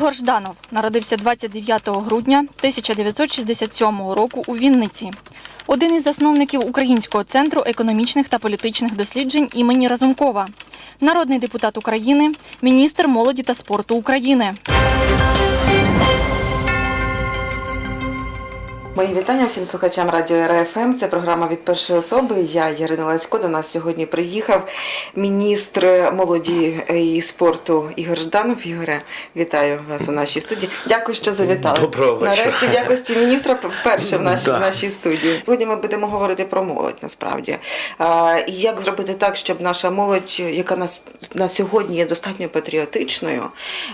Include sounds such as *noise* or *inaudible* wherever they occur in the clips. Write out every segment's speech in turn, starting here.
Ігор Жданов народився 29 грудня 1967 року у Вінниці. Один із засновників Українського центру економічних та політичних досліджень імені Разумкова, народний депутат України, міністр молоді та спорту України. Мої вітання всім слухачам радіо РФМ. Це програма від першої особи. Я Ярина Ласько. До нас сьогодні приїхав міністр молоді і спорту Ігор Жданов. Ігоре, вітаю вас у нашій студії. Дякую, що завітали. Доброго вечора. Нарешті в якості міністра вперше в нашій, Да. в нашій студії. Сьогодні ми будемо говорити про молодь насправді. І як зробити так, щоб наша молодь, яка нас на сьогодні є достатньо патріотичною,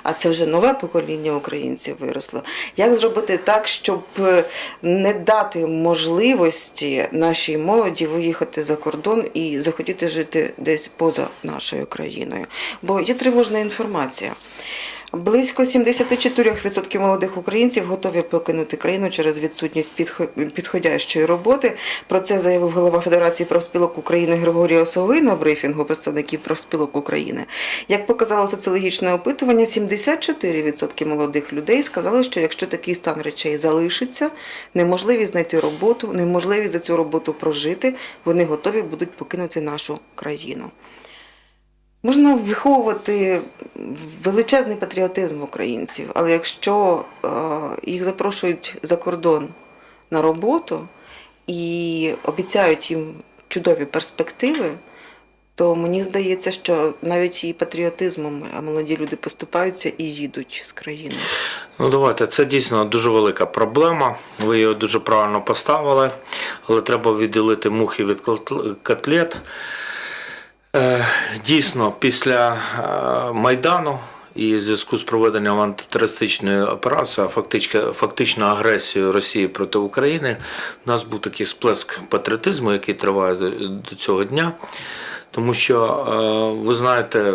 а це вже нове покоління українців виросло. Як зробити так, щоб е, не дати можливості нашій молоді виїхати за кордон і захотіти жити десь поза нашою країною? Бо є тривожна інформація. Близько 74% молодих українців готові покинути країну через відсутність підходящої роботи. Про це заявив голова Федерації профспілок України Григорій Осовий на брифінгу представників профспілок України. Як показало соціологічне опитування, 74% молодих людей сказали, що якщо такий стан речей залишиться, неможливість знайти роботу, неможливість за цю роботу прожити, вони готові будуть покинути нашу країну. Можна виховувати величезний патріотизм українців, але якщо е, їх запрошують за кордон на роботу і обіцяють їм чудові перспективи, то мені здається, що навіть і патріотизмом молоді люди поступаються і їдуть з країни. Ну давайте, це дійсно дуже велика проблема. Ви її дуже правильно поставили, але треба відділити мухи від котл- котлет. Е, Дійсно, після е, Майдану і в зв'язку з проведенням антитерористичної операції, фактично, фактично агресією Росії проти України, у нас був такий сплеск патріотизму, який триває до, цього дня. Тому що, е, ви знаєте,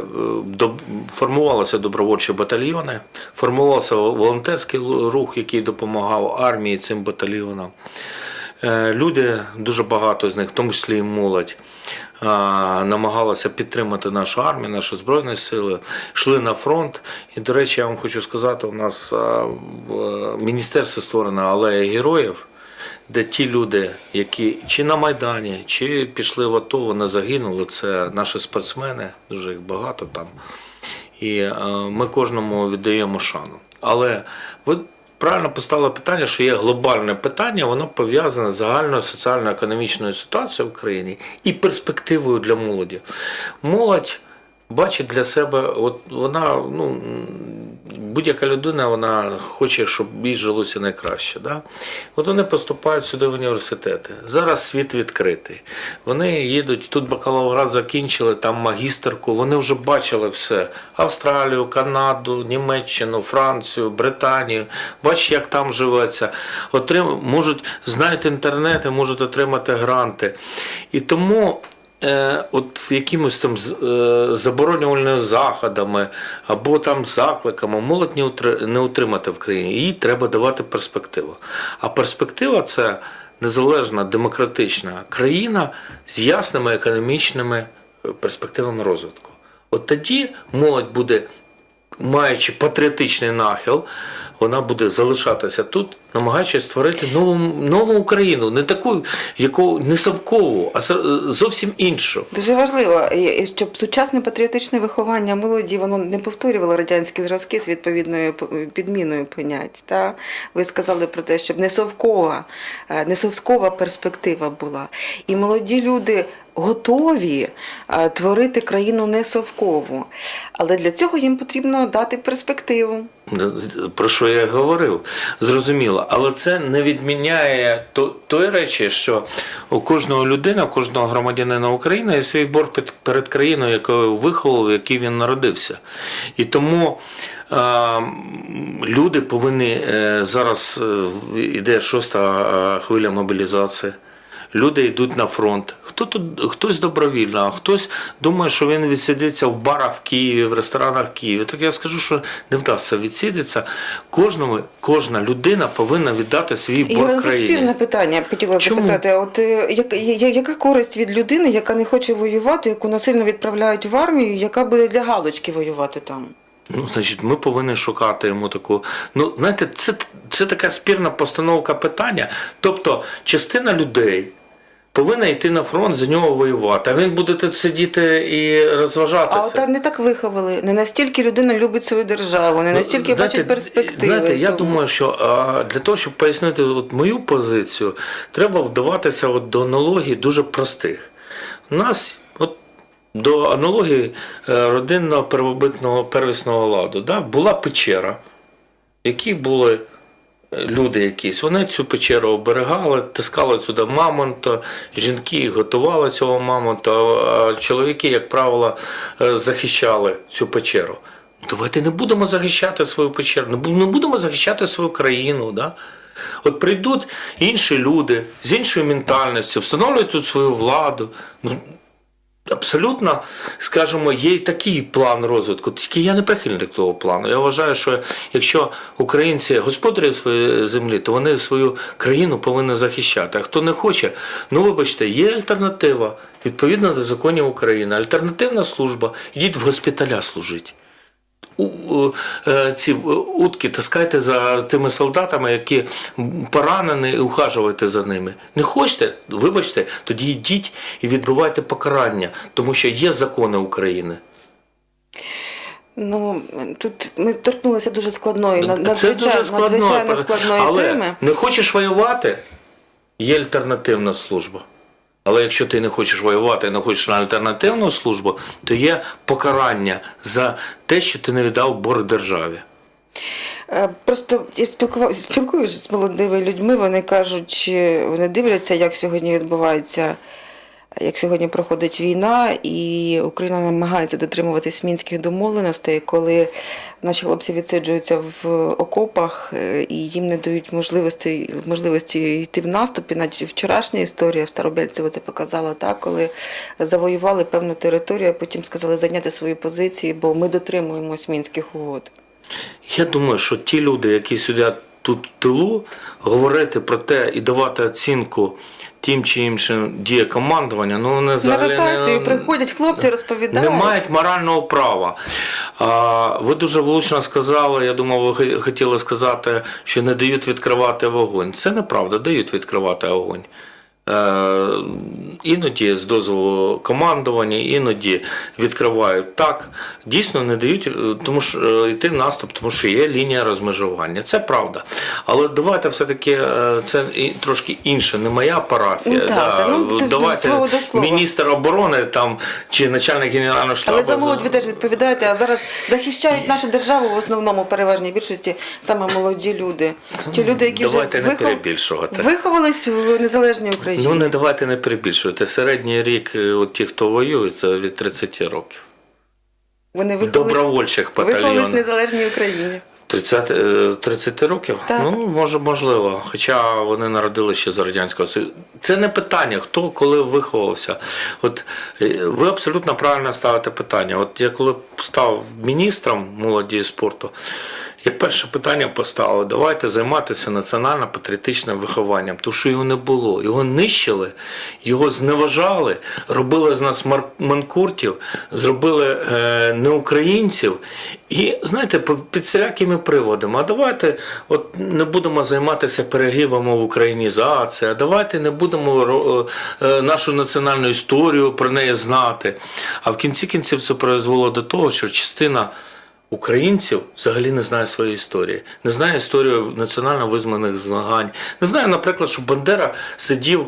формувалися добровольчі батальйони, формувався волонтерський рух, який допомагав армії цим батальйонам. Люди, дуже багато з них, в тому числі і молодь, намагалися підтримати нашу армію, наші збройні сили, йшли на фронт. І, до речі, я вам хочу сказати, у нас в е, міністерстві створена алея героїв, де ті люди, які чи на Майдані, чи пішли в АТО, вони загинули. Це наші спортсмени, дуже їх багато там. І е, ми кожному віддаємо шану. Але ви правильно поставили питання, що є глобальне питання, воно пов'язане з загальною соціально-економічною ситуацією в країні і перспективою для молоді. Молодь бачить для себе, от вона, ну, будь-яка людина, вона хоче, щоб їй жилося найкраще. Да? От вони поступають сюди в університети. Зараз світ відкритий. Вони їдуть, тут бакалаврат закінчили, там магістерку, вони вже бачили все: Австралію, Канаду, Німеччину, Францію, Британію. Бачать, як там живеться. Отрим... Можуть знають інтернети, можуть отримати гранти. І тому е, от якимось там е, заборонювальними заходами або там закликами молодь не, утри- не утримати в країні. Їй треба давати перспективу. А перспектива це незалежна демократична країна з ясними економічними е, перспективами розвитку. От тоді молодь буде маючи патріотичний нахил, вона буде залишатися тут, намагаючись створити нову, нову Україну, не таку, яку не совкову, а зовсім іншу. Дуже важливо, щоб сучасне патріотичне виховання молоді воно не повторювало радянські зразки з відповідною підміною понять. Та ви сказали про те, щоб не совкова, е, не совкова перспектива була. І молоді люди готові е, творити країну не совкову. Але для цього їм потрібно дати перспективу. Про що я говорив, зрозуміло. Але це не відміняє то, тої речі, що у кожного людина, у кожного громадянина України є свій борг перед країною, якою виховав, в якій він народився. І тому е, люди повинні е, зараз е, іде шоста е, хвиля мобілізації. Люди йдуть на фронт. Хто тут, хтось добровільно, а хтось думає, що він відсидиться в барах в Києві, в ресторанах в Києві. Так я скажу, що не вдасться відсидіться. Кожному, кожна людина повинна віддати свій борг тут спірне питання, я б хотіла Чому? запитати. От е, як, я- яка користь від людини, яка не хоче воювати, яку насильно відправляють в армію, яка буде для галочки воювати там? Ну, значить, ми повинні шукати йому таку. Ну, знаєте, це, це така спірна постановка питання. Тобто, частина людей повинна йти на фронт за нього воювати, а він буде тут сидіти і А розважатися. от не так виховали. Не настільки людина любить свою державу, не настільки Ну, знаєте, бачить перспективи. Знаєте, я думаю, що а, для того, щоб пояснити от мою позицію, треба вдаватися от до аналогій дуже простих. У нас от до аналогії е, родинного первобитного первісного ладу да, була печера, в якій були люди якісь. Вони цю печеру оберегали, тискали сюди мамонта, жінки готували цього мамонта, а чоловіки, як правило, е, захищали цю печеру. Давайте не будемо захищати свою печеру, не будемо захищати свою країну. Да? От прийдуть інші люди з іншою ментальністю, встановлюють тут свою владу. Ну, Абсолютно, скажімо, є такий план розвитку. Тільки я не прихильник того плану. Я вважаю, що якщо українці господарі своєї землі, то вони свою країну повинні захищати. А хто не хоче, ну вибачте, є альтернатива відповідно до законів України. Альтернативна служба. Йдіть в госпіталя служити. Е, ці е, утки таскайте за тими солдатами, які поранені, і ухажуйте за ними. Не хочете, вибачте, тоді йдіть і відбувайте покарання, тому що є закони України. Ну тут ми торкнулися дуже складної, Це надзвичайно, дуже складно, надзвичайно складної але теми. не хочеш воювати, є альтернативна служба. Але якщо ти не хочеш воювати не хочеш на альтернативну службу, то є покарання за те, що ти не віддав борг державі. Е, Просто я спілкуюся з молодими людьми, вони кажуть, е, вони дивляться, як сьогодні відбувається, як сьогодні проходить війна, і Україна намагається дотримуватись мінських домовленостей, коли наші хлопці відсиджуються в окопах е, і їм не дають можливості, можливості йти в наступ. І навіть вчорашня історія в Старобельцево це показала так, коли завоювали певну територію, а потім сказали зайняти свої позиції, бо ми дотримуємось мінських угод. Я думаю, що ті люди, які сидять тут в тилу, говорити про те і давати оцінку тим чи іншим діє командування, ну вони На ротацію не, приходять хлопці, розповідають. не мають морального права. А, ви дуже влучно сказали, я думав, ви хо- хотіли сказати, що не дають відкривати вогонь. Це неправда, дають відкривати вогонь. Е, іноді з дозволу командування, іноді відкривають так. Дійсно не дають, е, тому що е, йти в наступ, тому що є лінія розмежування. Це правда. Але давайте все-таки це трошки інше, не моя парафія. Ну, так, ну, давайте слово до слова. міністр оборони там чи начальник генерального штабу. Але за молодь ви теж відповідаєте, а зараз захищають нашу державу в основному, в переважній більшості, саме молоді люди. Ті люди, які Давайте вже не вихов- перебільшувати. виховались в незалежній Україні. Ну не давайте не перебільшувати. Середній рік е, от ті, хто воює, це від 30 років. Вони виховались, добровольчих виховались в незалежній Україні. 30, е, 30 років? Так. Ну, може, можливо. Хоча вони народили ще за Радянського Союзу. Це не питання, хто коли виховався. От е, ви абсолютно правильно ставите питання. От я коли став міністром молоді і спорту, я перше питання поставив: давайте займатися національно-патріотичним вихованням, тому що його не було. Його нищили, його зневажали, робили з нас манкуртів, зробили е, неукраїнців. І знаєте, під всілякими приводами. А давайте от не будемо займатися перегибами в українізації, а давайте не будемо е, нашу національну історію про неї знати. А в кінці кінців це призвело до того, що частина українців взагалі не знає своєї історії, не знає історію національно визваних змагань. Не знає, наприклад, що Бандера сидів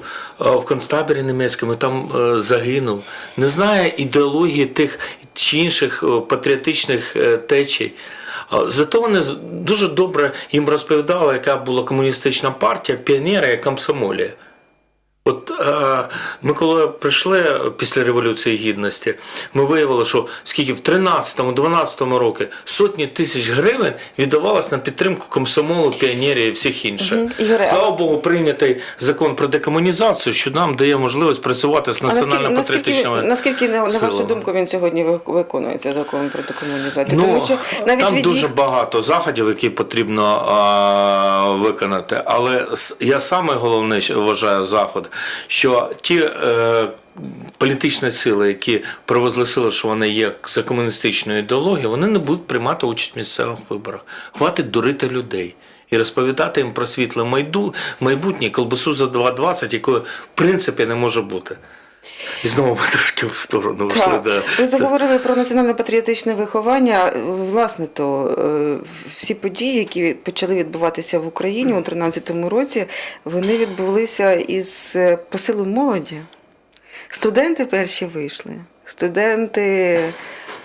е, в концтаборі німецькому, там е, загинув. Не знає ідеології тих чи інших е, патріотичних течій. Зато вони дуже добре їм розповідали, яка була комуністична партія, піонери комсомолія. От е, ми коли прийшли після Революції Гідності, ми виявили, що скільки в 13-12 році сотні тисяч гривень віддавалось на підтримку комсомолу, піонерів і всіх інших. Ігоре, а- Слава Богу, прийнятий закон про декомунізацію, що нам дає можливість працювати з А наскільки, наскільки, національно-патріотичними. наскільки на, вашу думку він сьогодні ви- виконується закон про декомунізацію? Ну, Тому що навіть там від дуже багато заходів, які потрібно а, виконати. Але я саме головне вважаю заход, що ті е, політичні сили, які провозгласили, що вони є за комуністичною ідеологією, вони не будуть приймати участь в місцевих виборах. Хватить дурити людей. І розповідати їм про світле майду, майбутнє колбасу за 2,20, якої в принципі не може бути. І знову ми трошки в сторону вийшли. Да. Ви Це- заговорили про національно-патріотичне виховання. Власне, то е, всі події, які почали відбуватися в Україні у 2013 році, вони відбулися із е, посилу молоді. Студенти перші вийшли. Студенти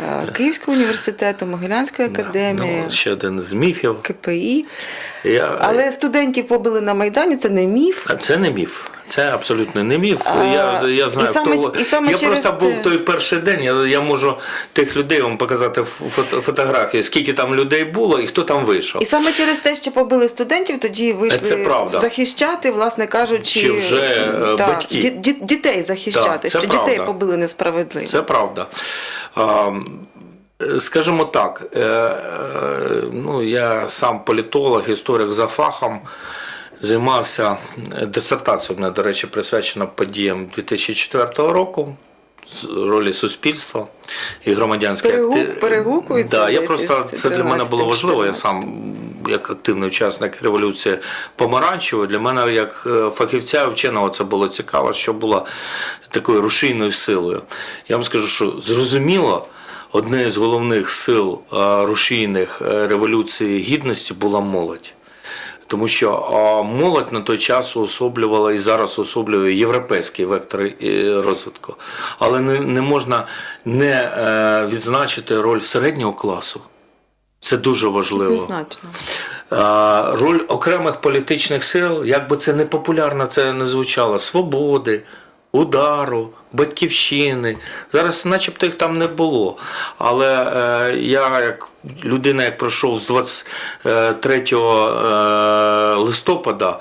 е, Київського університету, Могилянської Да, академії, ну, ще один з міфів. КПІ. Я, Але студентів побили на Майдані, це не міф. А Це не міф. Це абсолютно не міф. А, я, я знаю, і саме- хто... і саме я через просто був в той перший день. Я, я можу тих людей вам показати фото, фотографії, скільки там людей було і хто там вийшов. І саме через те, що побили студентів, тоді вийшли Це правда. захищати, власне кажучи, Чи вже, е, да, батьки. ді- ді- дітей захищати, це що дітей побили несправедливо. Це правда. А, е, Скажімо так, е, е, ну, я сам політолог, історик за фахом, займався е, дисертацією, мене, до речі, присвячена подіям 2004 року. ролі суспільства і громадянської Перегук- акти- перегукується Да, я просто це для мене було важливо. Я 14-м. сам як активний учасник революції помаранчевої, для мене як е, фахівця вченого це було цікаво, що було такою рушійною силою. Я вам скажу, що зрозуміло, одне з головних сил е, рушійних революції гідності була молодь. Тому що молодь на той час уособлювала і зараз уособлює європейський вектор е, розвитку. Але не, не можна не е, відзначити роль середнього класу. Це дуже важливо. Однозначно. Роль окремих політичних сил, як би це не популярно це не звучало, свободи, удару, батьківщини. Зараз, начебто, їх там не було. Але е, я, як людина, як пройшов з 23 е, листопада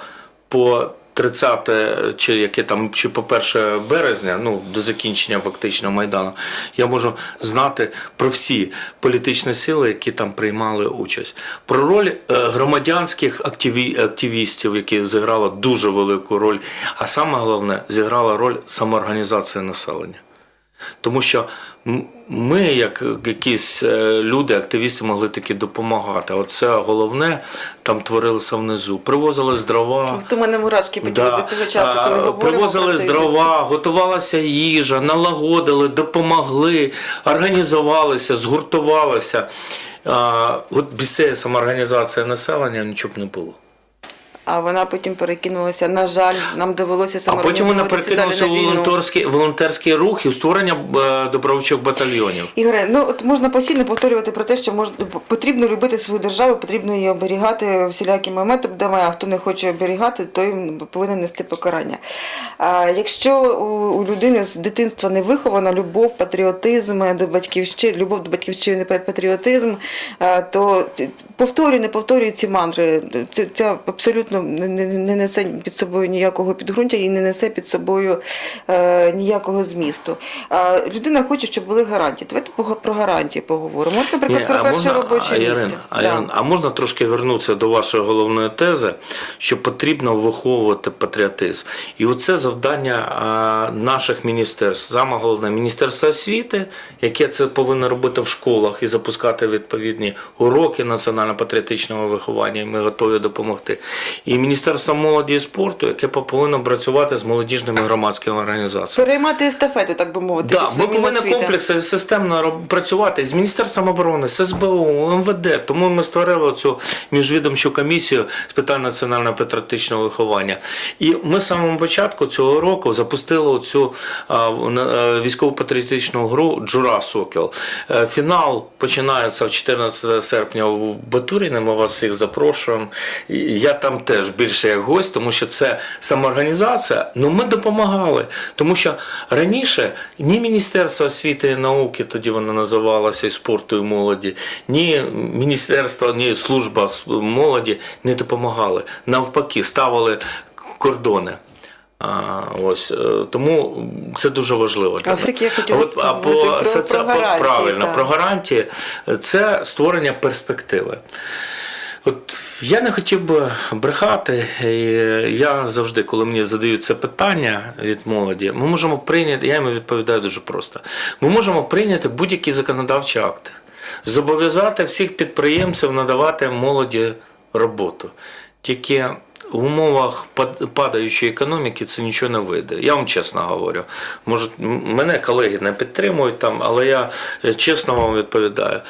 по 30 чи яке там, чи по 1 березня, ну до закінчення фактично майдану, я можу знати про всі політичні сили, які там приймали участь. Про роль е, громадянських активі, активістів, які зіграли дуже велику роль, а саме головне, зіграла роль самоорганізації населення. Тому що ми, як якісь е, люди, активісти, могли таки допомагати. Оце головне там творилося внизу. Привозили з дрова. От у мене мурашки поділи до цього часу, коли говоримо Привозили з дрова, готувалася їжа, налагодили, допомогли, організувалися, згуртувалися. А, От без цієї самоорганізації населення нічого б не було. А вона потім перекинулася. На жаль, нам довелося саме. А потім вона перекинулася війну. волонтерський, волонтерський рух і в створення е, добровольчих батальйонів. Ігоре, ну от можна постійно повторювати про те, що можна потрібно любити свою державу, потрібно її оберігати всілякими методами. А хто не хоче оберігати, той повинен нести покарання. А якщо у, людини з дитинства не вихована любов, патріотизм до батьківщини, любов до батьківщини, патріотизм, то повторюй, не повторюй ці мантри. Це, це абсолютно не, не, не несе під собою ніякого підґрунтя і не несе під собою е, ніякого змісту. А, людина хоче, щоб були гарантії. Давайте про гарантії поговоримо. От, наприклад, Ні, про перше можна- робоче а, місце. А, Да. А можна трошки вернутися до вашої головної тези, що потрібно виховувати патріотизм. І оце завдання наших міністерств. Саме головне Міністерство освіти, яке це повинно робити в школах і запускати відповідні уроки національно-патріотичного виховання, і ми готові допомогти. І Міністерство молоді і спорту, яке повинно працювати з молодіжними громадськими організаціями. Переймати естафету, так би мовити. Да, ми повинні комплексно системно працювати з Міністерством оборони, з СБУ, МВД. Тому ми створили цю міжвідомчу комісію з питань національного патріотичного виховання. І ми з самого початку цього року запустили цю військово-патріотичну гру Джура Сокіл. Е, Фінал починається 14 серпня у Батуріні. Ми вас всіх запрошуємо. Я там теж більше як гость, тому що це самоорганізація. Ну ми допомагали. Тому що раніше ні Міністерство освіти і науки, тоді воно називалося і спорту і молоді, ні Міністерство, ні служба молоді не допомагали. Навпаки, ставили кордони. А, ось е, тому це дуже важливо. для А все-таки я хотіла От, а по, про- соці- про гарантії, правильно так. про гарантії це створення перспективи. От Я не хотів би брехати. Я завжди, коли мені задають це питання від молоді, ми можемо прийняти, я йому відповідаю дуже просто. Ми можемо прийняти будь-які законодавчі акти, зобов'язати всіх підприємців надавати молоді роботу. Тільки в умовах падаючої економіки це нічого не вийде. Я вам чесно говорю. Може, мене колеги не підтримують там, але я е, чесно вам відповідаю.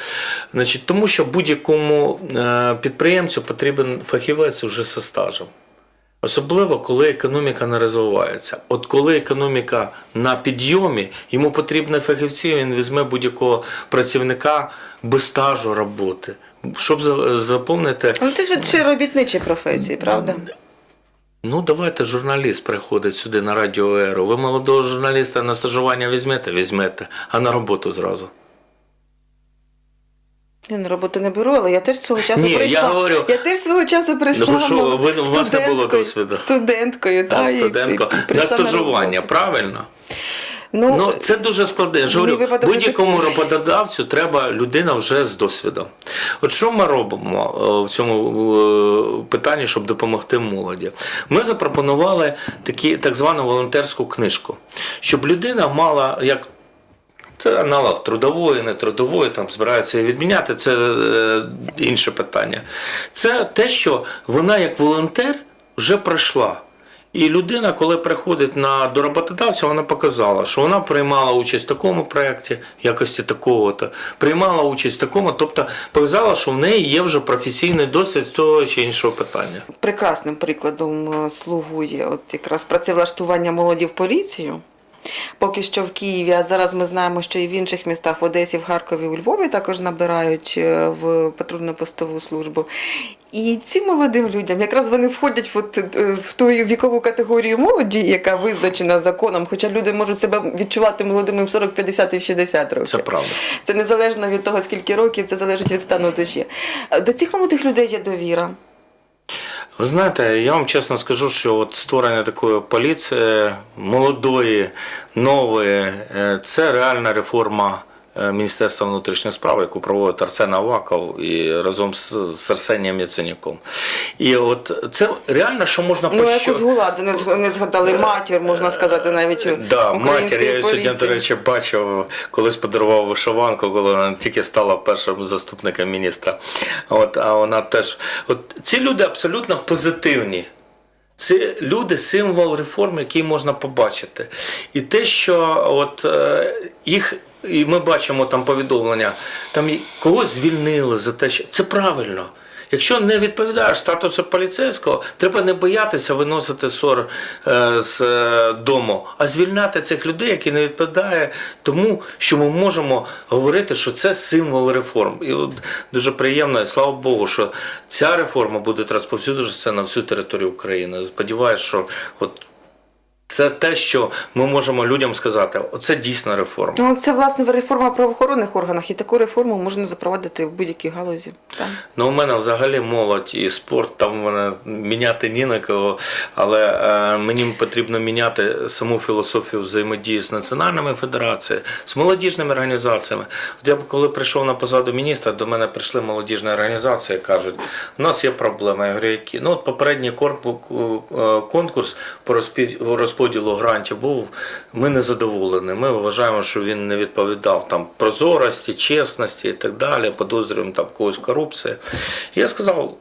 Значить, тому що будь-якому е, підприємцю потрібен фахівець вже зі стажем. Особливо, коли економіка не розвивається. От коли економіка на підйомі, йому потрібні фахівці, він візьме будь-якого працівника без стажу роботи, щоб заповнити. Ну це ж ще робітничі професії, правда? Ну, давайте журналіст приходить сюди на радіо Еру. Ви молодого журналіста на стажування візьмете, візьмете, а на роботу зразу. Я на роботу не беру, але я теж свого часу Ні, я прийшла. говорю- я теж свого часу прийшла. Ну, що, ви- у вас не було досвіду? Студенткою, так. і- студентко. На стажування, роботу. правильно? Ну, Ну, це дуже складно. Я ж говорю, будь-якому роботодавцю треба людина вже з досвідом. От що ми робимо е, в цьому е, питанні, щоб допомогти молоді? Ми запропонували такі, так звану волонтерську книжку, щоб людина мала як. Це аналог трудової, не трудової, там збираються її відміняти, це е, інше питання. Це те, що вона як волонтер вже пройшла. І людина, коли приходить на, до роботодавця, вона показала, що вона приймала участь в такому проєкті, якості такого-то, приймала участь в такому, тобто показала, що в неї є вже професійний досвід з того чи іншого питання. прекрасним прикладом е, слугує от якраз працевлаштування молоді в поліцію. Поки що в Києві, а зараз ми знаємо, що і в інших містах в Одесі, в Харкові, у Львові також набирають е, в патрульно-постову службу. І цим молодим людям якраз вони входять в, от, е, в ту вікову категорію молоді, яка визначена законом, хоча люди можуть себе відчувати молодими в 40, 50 і в 60 років. Це правда. Це незалежно від того, скільки років, це залежить від стану душі. Е, До цих молодих людей є довіра. Ви знаєте, я вам чесно скажу, що от створення такої поліції молодої, нової, е, це реальна реформа Міністерства внутрішніх справ, яку проводить Арсен Аваков і разом з, з Арсенієм Яценюком. І от це реально, що можна Ну, пощо- яку згуладзе не не згадали матір, можна сказати, навіть Да, української матір, я її сьогодні, до речі, бачив, колись подарував вишиванку, коли вона тільки стала першим заступником міністра. От, а вона теж. От ці люди абсолютно позитивні. Це люди символ реформ, який можна побачити. І те, що от е, їх. І ми бачимо там повідомлення, там когось звільнили за те, що це правильно. Якщо не відповідаєш статусу поліцейського, треба не боятися виносити ссор е, з е, дому, а звільняти цих людей, які не відповідають тому, що ми можемо говорити, що це символ реформ. І от дуже приємно, і слава Богу, що ця реформа буде розповсюджуватися на всю територію України. Сподіваюся, що от це те, що ми можемо людям сказати, оце дійсно реформа. Ну, це власне реформа в правоохоронних органах, і таку реформу можна запровадити в будь-якій галузі. Так. Ну, у мене взагалі молодь і спорт, там мене міняти ні на кого, але е, мені потрібно міняти саму філософію взаємодії з національними федераціями, з молодіжними організаціями. От я б коли прийшов на посаду міністра, до мене прийшли молодіжні організації, кажуть, у нас є проблеми. Я говорю, які? Ну, от попередній е, конкурс по розпі- розподілу грантів був, ми не задоволені. Ми вважаємо, що він не відповідав там прозорості, чесності і так далі, підозрюємо там когось корупції. Я сказав.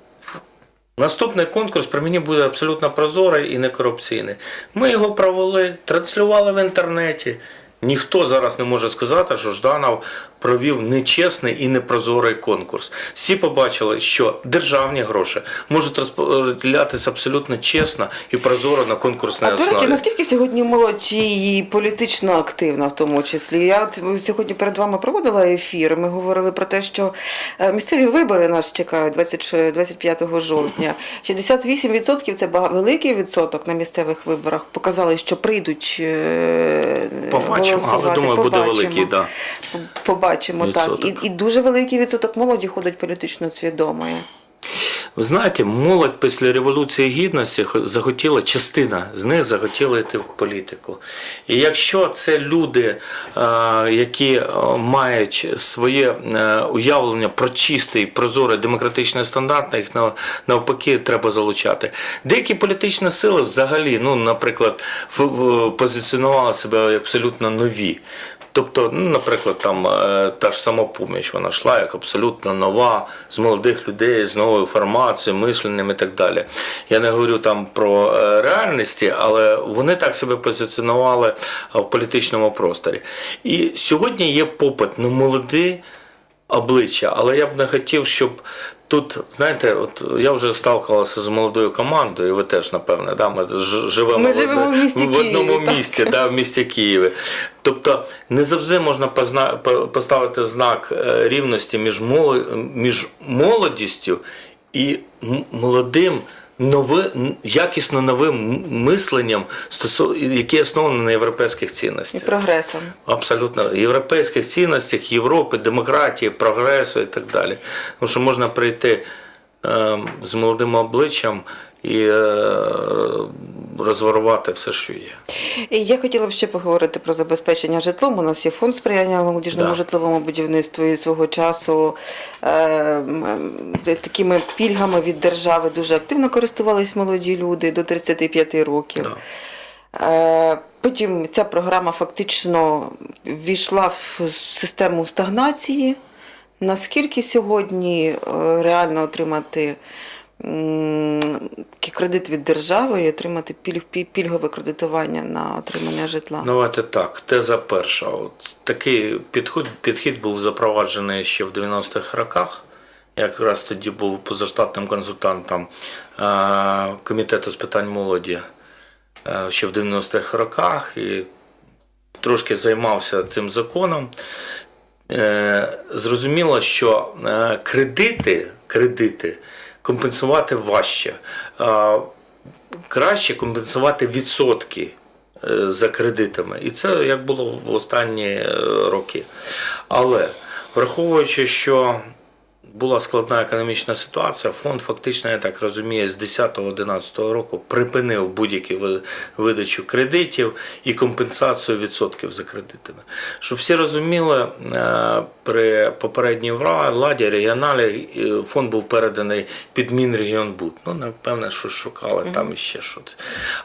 Наступний конкурс при мені буде абсолютно прозорий і некорупційний. Ми його провели, транслювали в інтернеті. Ніхто зараз не може сказати, що Жданов провів нечесний і непрозорий конкурс. Всі побачили, що державні гроші можуть розподілятися абсолютно чесно і прозоро на конкурсній А до речі, наскільки сьогодні молодь і політично активна в тому числі? Я от сьогодні перед вами проводила ефір. Ми говорили про те, що е, місцеві вибори нас чекають 20 25 жовтня. *clears throat* 68% це великий відсоток на місцевих виборах. Показали, що прийдуть е, Побачимо, але голосувати. думаю, буде великий. Да. Побачимо так. І, і дуже великий відсоток молоді ходить політично свідомої. Ви знаєте, молодь після Революції Гідності захотіла, частина з них захотіла йти в політику. І якщо це люди, е, які е, мають своє е, уявлення про чистий, прозорий демократичний стандарт, їх нав- навпаки треба залучати. Деякі політичні сили взагалі, ну, наприклад, позиціонували себе абсолютно нові. Тобто, ну, наприклад, там е, та ж самопоміч, вона йшла як абсолютно нова, з молодих людей, з новою формацією, мисленням і так далі. Я не говорю там про е, реальності, але вони так себе позиціонували в політичному просторі. І сьогодні є попит на молоді обличчя, але я б не хотів, щоб. Тут, знаєте, от я вже сталкувався з молодою командою, і ви теж, напевне, да, ми живемо, Ми в, живемо одне- в місті в одному Києві, так. місті, да, в місті Києві. Тобто не завжди можна позна- поставити знак е, рівності між, молодістю і молодим. Нови, якісно новим мисленням, яке основане на європейських І прогресом. Абсолютно європейських цінностях, Європи, демократії, прогресу і так далі. Тому що можна прийти е, з молодим обличчям і е, розворувати все, що є. І я хотіла б ще поговорити про забезпечення житлом. У нас є фонд сприяння молодіжному Да. житловому будівництву і свого часу е, такими пільгами від держави дуже активно користувались молоді люди до 35 років. Да. Е, Потім ця програма фактично ввійшла в систему стагнації. Наскільки сьогодні е, реально отримати кредит від держави і отримати пільг, пільгове кредитування на отримання житла? Ну, Давайте так. Теза перша. От такий підхід, підхід був запроваджений ще в 90-х роках. Якраз тоді був позаштатним консультантом е, комітету з питань молоді е, ще в 90-х роках і трошки займався цим законом. Е, Зрозуміло, що кредити, кредити компенсувати важче. Краще компенсувати відсотки е, за кредитами. І це як було в останні е, роки. Але враховуючи, що була складна економічна ситуація, фонд фактично, я так розумію, з 10-11 року припинив будь-які видачу кредитів і компенсацію відсотків за кредитами. Щоб всі розуміли, е, при попередній владі регіоналі е, фонд був переданий під Мінрегіонбуд. Ну, напевне, що шукали там іще щось.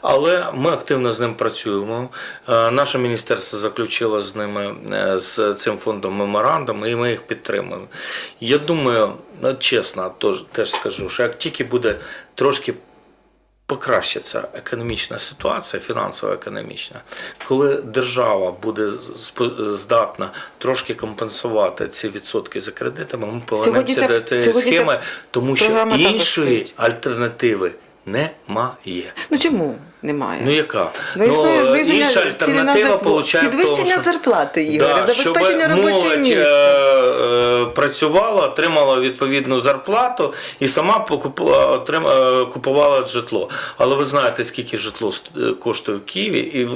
Але ми активно з ним працюємо. Е, Наше міністерство заключило з ними з цим фондом меморандум, і ми їх підтримуємо. Я думаю, ну, чесно, тож, теж скажу, що як тільки буде трошки покращиться економічна ситуація, фінансово-економічна, коли держава буде здатна трошки компенсувати ці відсотки за кредитами, ми повернемося до ця схеми, тому що іншої альтернативи немає. Ну чому немає? Ну яка? Ну, існує зниження інша ціни на альтернатива житло. получає в тому, Підвищення що- зарплати, Ігоре, Да, забезпечення щоб робочого молодь, місця. е, е, працювала, отримала відповідну зарплату і сама е, купувала житло. Але ви знаєте, скільки житло е, коштує в Києві, і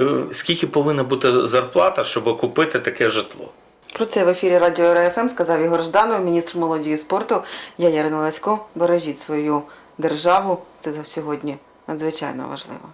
е, скільки повинна бути зарплата, щоб купити таке житло. Про це в ефірі Радіо РФМ сказав Ігор Жданов, міністр молоді і спорту. Я Ярина Лесько. Бережіть свою державу. Це за сьогодні надзвичайно важливо.